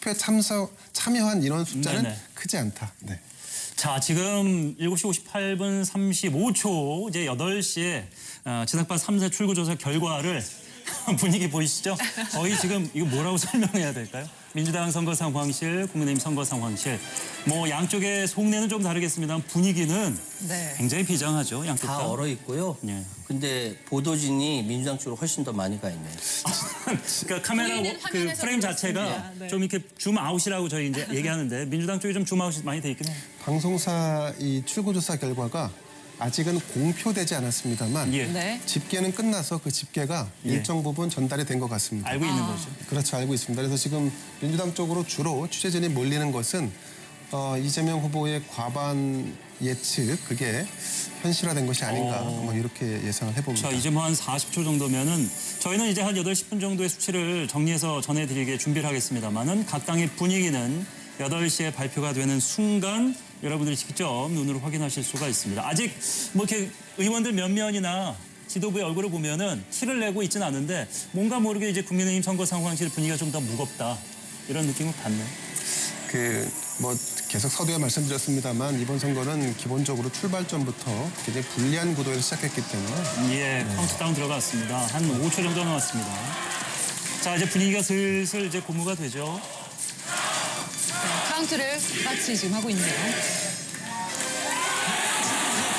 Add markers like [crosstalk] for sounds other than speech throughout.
투표에 참석 참여한 인원 숫자는 네네. 크지 않다. 네. 자, 지금 7시 58분 35초, 이제 8시에 어, 지상파 3세 출구조사 결과를 [laughs] 분위기 보이시죠? 거의 지금 이거 뭐라고 [laughs] 설명해야 될까요? 민주당 선거 상황실, 국민의힘 선거 상황실. 뭐 양쪽의 속내는 좀 다르겠습니다만 분위기는 네. 굉장히 비장하죠, 양쪽 다. 다 얼어 있고요. 예. 근데 보도진이 민주당 쪽으로 훨씬 더 많이 가 있네요. 그러니까 카메라 그 프레임. 자체가 네. 좀 이렇게 줌 아웃이라고 저희 이제 얘기하는데 민주당 쪽이 좀 줌 아웃이 많이 돼 있긴 해요. 방송사 이 출구조사 결과가 아직은 공표되지 않았습니다만 예. 네. 집계는 끝나서 그 집계가 예. 일정 부분 전달이 된 것 같습니다. 알고 있는 아. 거죠. 그렇죠 알고 있습니다. 그래서 지금 민주당 쪽으로 주로 취재진이 몰리는 것은 어, 이재명 후보의 과반 예측 그게 현실화된 것이 아닌가 어. 뭐 이렇게 예상을 해봅니다. 자, 이제 뭐 한 40초 정도면은 저희는 이제 한 8시 10분 정도의 수치를 정리해서 전해드리게 준비를 하겠습니다만은 각 당의 분위기는 8시에 발표가 되는 순간 여러분들이 직접 눈으로 확인하실 수가 있습니다. 아직 뭐 이렇게 의원들 몇 면이나 지도부의 얼굴을 보면은 티를 내고 있지는 않은데 뭔가 모르게 이제 국민의힘 선거 상황실 분위기가 좀 더 무겁다. 이런 느낌을 받네요. 그뭐 계속 서두에 말씀드렸습니다만 이번 선거는 기본적으로 출발점부터 굉장히 불리한 구도에서 시작했기 때문에 예, 카운트다운 들어갔습니다. 한 5초 정도 남았습니다. 자, 이제 분위기가 슬슬 이제 고무가 되죠. 네, 카운트를 같이 지금 하고 있네요.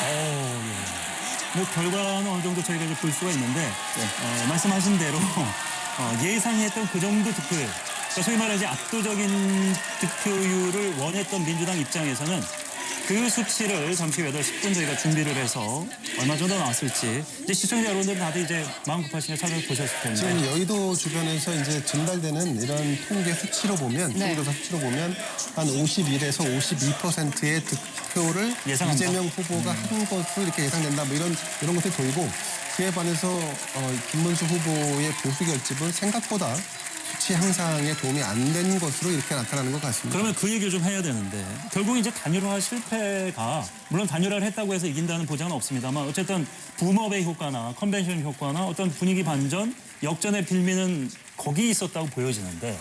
어, 예. 뭐 결과는 어느 정도 저희가 이제 볼 수가 있는데 어, 말씀하신 대로 어, 예상했던 그 정도 득표율, 그러니까 소위 말하지 압도적인 득표율을 원했던 민주당 입장에서는 그 수치를 잠시 후 8시 10분 저희가 준비를 해서 얼마 정도 나왔을지 이제 시청자 여러분들 다들 이제 마음 급하시게 찾아보셨을 텐데 지금 여의도 주변에서 이제 전달되는 이런 통계 수치로 보면 네. 통계조사 수치로 보면 한 51에서 52%의 득표를 예상한다. 이재명 후보가 한 것으로 이렇게 예상된다 뭐 이런 이런 것들이 보이고 그에 반해서 어, 김문수 후보의 보수 결집은 생각보다 수치 향상에 도움이 안 된 것으로 이렇게 나타나는 것 같습니다. 그러면 그 얘기를 좀 해야 되는데 결국 이제 단일화 실패가 물론 단일화를 했다고 해서 이긴다는 보장은 없습니다만 어쨌든 붐업의 효과나 컨벤션 효과나 어떤 분위기 반전 역전의 빌미는 거기 있었다고 보여지는데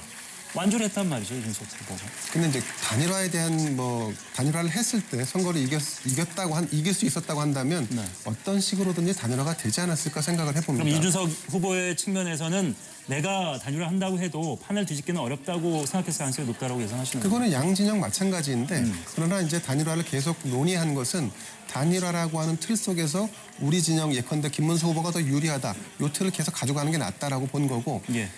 완주를 했단 말이죠 이준석 후보가. 근데 이제 단일화에 대한 뭐 단일화를 했을 때 선거를 이겼, 이겼다고 한 이길 수 있었다고 한다면 네. 어떤 식으로든지 단일화가 되지 않았을까 생각을 해봅니다. 그럼 이준석 후보의 측면에서는 내가 단일화 한다고 해도 판을 뒤집기는 어렵다고 생각해서 가능성이 높다고 예상하시는 거예요? 그거는 양 진영 마찬가지인데 음. 그러나 이제 단일화를 계속 논의한 것은 단일화라고 하는 틀 속에서 우리 진영 예컨대 김문수 후보가 더 유리하다 요 틀을 계속 가져가는 게 낫다라고 본 거고 예.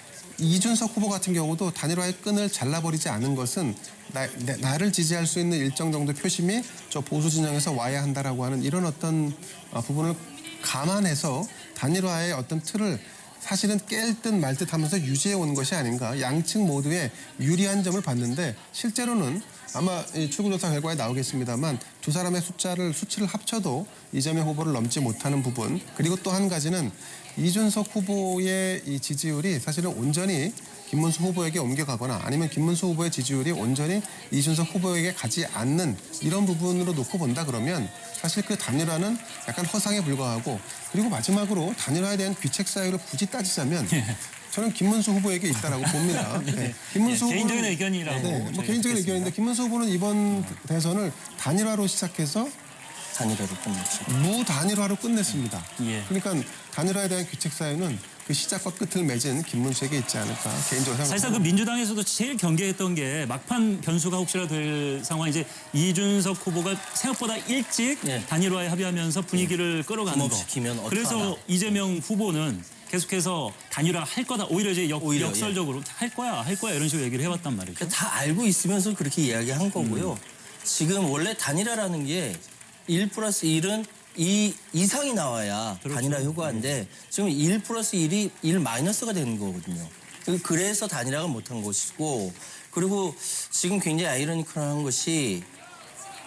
이준석 후보 같은 경우도 단일화의 끈을 잘라버리지 않은 것은 나, 내- 나를 지지할 수 있는 일정 정도 표심이 저 보수 진영에서 와야 한다라고 하는 이런 어떤 어, 부분을 감안해서 단일화의 어떤 틀을 사실은 깰 듯 말 듯 하면서 유지해 온 것이 아닌가. 양측 모두의 유리한 점을 봤는데 실제로는 아마 이 출구조사 결과에 나오겠습니다만 두 사람의 숫자를 수치를 합쳐도 이재명 후보를 넘지 못하는 부분 그리고 또 한 가지는 이준석 후보의 이 지지율이 사실은 온전히 김문수 후보에게 옮겨가거나 아니면 김문수 후보의 지지율이 온전히 이준석 후보에게 가지 않는 이런 부분으로 놓고 본다 그러면 사실 그 단일화는 약간 허상에 불과하고 그리고 마지막으로 단일화에 대한 귀책 사유를 굳이 따지자면 저는 김문수 후보에게 있다라고 봅니다. [laughs] 네. 김문수 예, 후보는- 개인적인 의견이라고 네, 뭐 개인적인 듣겠습니다. 의견인데 김문수 후보는 이번 대선을 단일화로 시작해서 단일화로 끝냈죠. 무단일화로 끝냈습니다. 예. 그러니까 단일화에 대한 규칙 사유는 그 시작과 끝을 맺은 김문수에게 있지 않을까 개인적으로 사실상 그 생각합니다. 민주당에서도 제일 경계했던 게 막판 변수가 혹시나 될 상황 이제 이준석 후보가 생각보다 일찍 네. 단일화에 합의하면서 분위기를 끌어가는 거. 그래서 이재명 후보는 계속해서 단일화 할 거다. 오히려 이제 역, 오히려, 예. 역설적으로 할 거야, 할 거야 이런 식으로 얘기를 해왔단 말이죠. 그러니까 다 알고 있으면서 그렇게 이야기한 거고요. 지금 원래 단일화라는 게 1 플러스 1은 2 이상이 나와야 그렇죠. 단일화 효과인데 지금 1 플러스 1이 1 마이너스가 되는 거거든요. 그래서 단일화가 못한 것이고 그리고 지금 굉장히 아이러니컬한 것이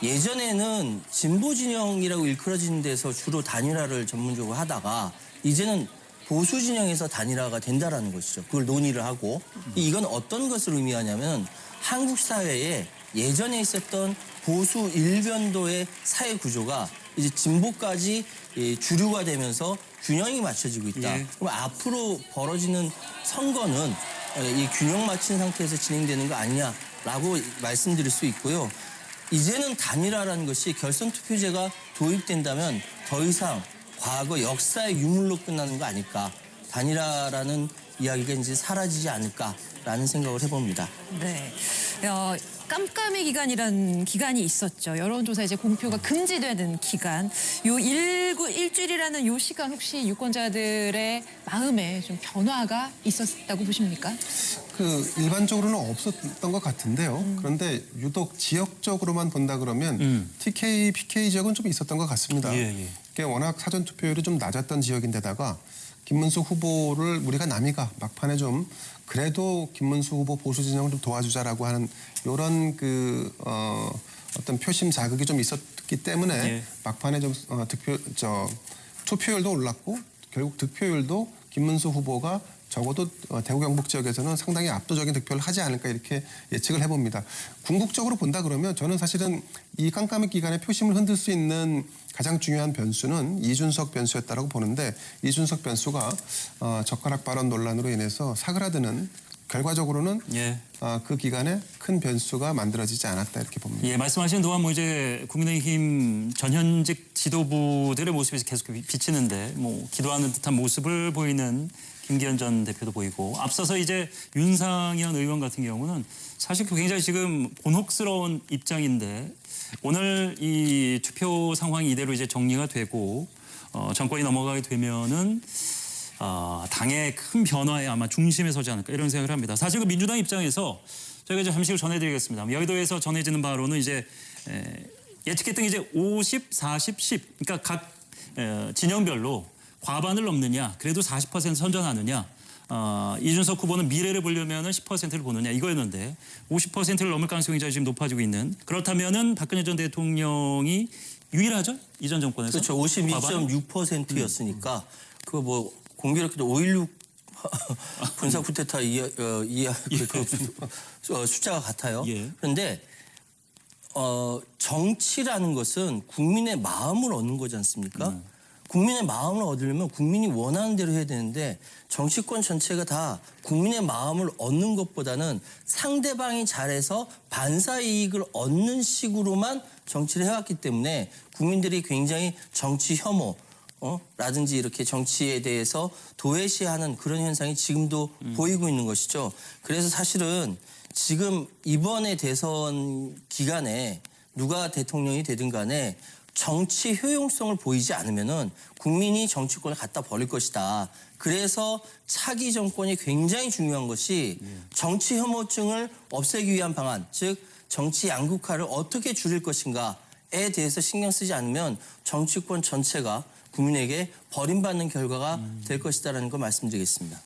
예전에는 진보 진영이라고 일컬어지는 데서 주로 단일화를 전문적으로 하다가 이제는 보수 진영에서 단일화가 된다라는 것이죠. 그걸 논의를 하고 이건 어떤 것을 의미하냐면 한국 사회에 예전에 있었던 보수 일변도의 사회 구조가 이제 진보까지 예, 주류가 되면서 균형이 맞춰지고 있다. 예. 그럼 앞으로 벌어지는 선거는 이 균형 맞춘 상태에서 진행되는 거 아니냐라고 말씀드릴 수 있고요. 이제는 단일화라는 것이 결선 투표제가 도입된다면 더 이상 과거 역사의 유물로 끝나는 거 아닐까. 단일화라는 이야기가 이제 사라지지 않을까라는 생각을 해봅니다. 네. 어, 깜깜이 기간이라는 기간이 있었죠. 여론조사 이제 공표가 금지되는 기간. 요 일구 일주일이라는 요 시간 혹시 유권자들의 마음에 좀 변화가 있었다고 보십니까? 그 일반적으로는 없었던 것 같은데요. 그런데 유독 지역적으로만 본다 그러면 TK, PK 지역은 좀 있었던 것 같습니다. 예, 예. 그게 워낙 사전 투표율이 좀 낮았던 지역인데다가 김문수 후보를 우리가 남이가 막판에 좀 그래도 김문수 후보 보수 진영을 좀 도와주자라고 하는 이런 그 어, 어떤 표심 자극이 좀 있었기 때문에 예. 막판에 좀 어, 득표 저 투표율도 올랐고 결국 득표율도 김문수 후보가 적어도 어, 대구 경북 지역에서는 상당히 압도적인 득표를 하지 않을까 이렇게 예측을 해봅니다. 궁극적으로 본다 그러면 저는 사실은 이 깜깜이 기간에 표심을 흔들 수 있는 가장 중요한 변수는 이준석 변수였다라고 보는데 이준석 변수가 어, 젓가락 발언 논란으로 인해서 사그라드는 결과적으로는 예. 아, 그 기간에 큰 변수가 만들어지지 않았다 이렇게 봅니다. 예, 말씀하신 동안 뭐 이제 국민의힘 전현직 지도부들의 모습이 계속 비- 비치는데 뭐 기도하는 듯한 모습을 보이는 김기현 전 대표도 보이고 앞서서 이제 윤상현 의원 같은 경우는 사실 굉장히 지금 곤혹스러운 입장인데 오늘 이 투표 상황이 이대로 이제 정리가 되고 어, 정권이 넘어가게 되면은 아, 당의 큰 변화에 아마 중심에 서지 않을까 이런 생각을 합니다. 사실 그 민주당 입장에서 저희가 이제 잠시 후 전해드리겠습니다. 여의도에서 전해지는 바로는 이제 에, 예측했던 게 이제 50, 40, 10 그러니까 각 에, 진영별로 과반을 넘느냐 그래도 40% 선전하느냐 어, 이준석 후보는 미래를 보려면 10%를 보느냐 이거였는데 50%를 넘을 가능성이 지금 높아지고 있는 그렇다면은 박근혜 전 대통령이 유일하죠 이전 정권에서 그렇죠. 과반? 52.6%였으니까 그뭐 공교롭게도 5.16 군사 쿠데타 이야, 어, 이야 [laughs] 그, 그 어, 숫자가 같아요. 예. 그런데 어, 정치라는 것은 국민의 마음을 얻는 거지 않습니까? 국민의 마음을 얻으려면 국민이 원하는 대로 해야 되는데 정치권 전체가 다 국민의 마음을 얻는 것보다는 상대방이 잘해서 반사 이익을 얻는 식으로만 정치를 해왔기 때문에 국민들이 굉장히 정치 혐오 어? 라든지 이렇게 정치에 대해서 도외시하는 그런 현상이 지금도 보이고 있는 것이죠. 그래서 사실은 지금 이번에 대선 기간에 누가 대통령이 되든 간에 정치 효용성을 보이지 않으면은 국민이 정치권을 갖다 버릴 것이다. 그래서 차기 정권이 굉장히 중요한 것이 정치 혐오증을 없애기 위한 방안, 즉 정치 양극화를 어떻게 줄일 것인가에 대해서 신경 쓰지 않으면 정치권 전체가 국민에게 버림받는 결과가 될 것이다라는 걸 말씀드리겠습니다.